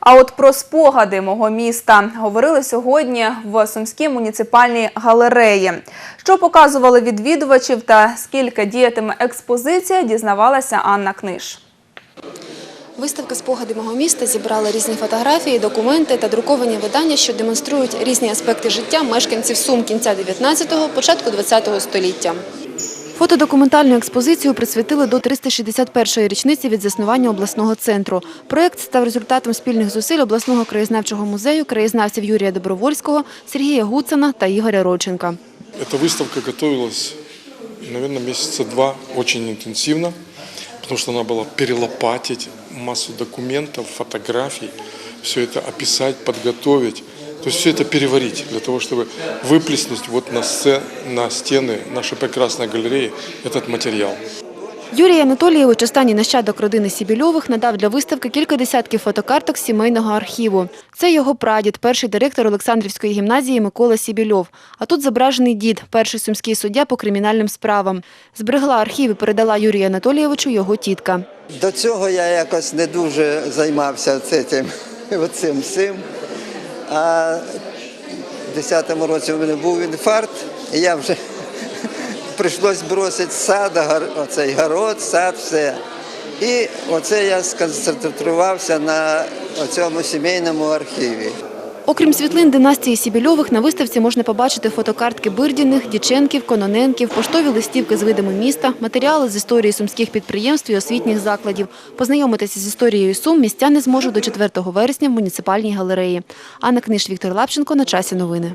А от про спогади мого міста говорили сьогодні в Сумській муніципальній галереї. Що показували відвідувачів та скільки діятиме експозиція, дізнавалася Анна Книж. Виставка спогади мого міста зібрала різні фотографії, документи та друковані видання, що демонструють різні аспекти життя мешканців Сум кінця 19-го, початку 20-го століття. Фотодокументальну експозицію присвятили до 361-ї річниці від заснування обласного центру. Проєкт став результатом спільних зусиль обласного краєзнавчого музею, краєзнавців Юрія Добровольського, Сергія Гуцана та Ігоря Родченка. Эта выставка готовилась, наверное, месяца два очень интенсивно, потому что надо было перелопатить массу документов, фотографий, все это описать, подготовить. То есть все это переварить для того, чтобы выплеснуть вот на, сцен, на стены нашей прекрасной галереи этот материал. Юрій Анатолійович, останній нащадок родини Сібільових, надав для виставки кілька десятків фотокарток з сімейного архіву. Це його прадід, перший директор Олександрівської гімназії Микола Сібільов. А тут зображений дід, перший сумський суддя по кримінальним справам. Зберегла архів і передала Юрію Анатолійовичу його тітка. До цього я якось не дуже займався цим, цим всім. А в 10-му році у мене був інфаркт, і я вже прийшлось бросити сад, оцей город, сад, все. І оце я сконцентрувався на цьому сімейному архіві. Окрім світлин династії Сібільових, на виставці можна побачити фотокартки Бирдіних, Діченків, Кононенків, поштові листівки з видами міста, матеріали з історії сумських підприємств і освітніх закладів. Познайомитися з історією Сум містяни зможуть до 4 вересня в муніципальній галереї. Анна Книж, Віктор Лапченко. На часі новини.